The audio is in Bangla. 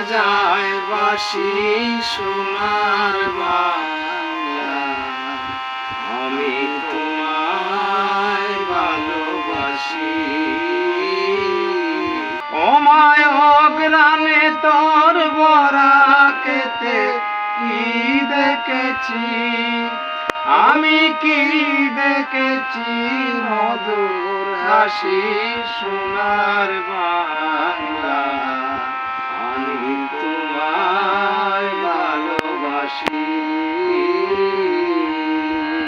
বাজায় বাসি সোনার বাংলা। আমি তোমায় ভালোবাসি। ওমায় অগ্রামে তোর বরাকেতে কি দেখেছি? আমি কি দেখেছি? মধুর হাসি, সোনার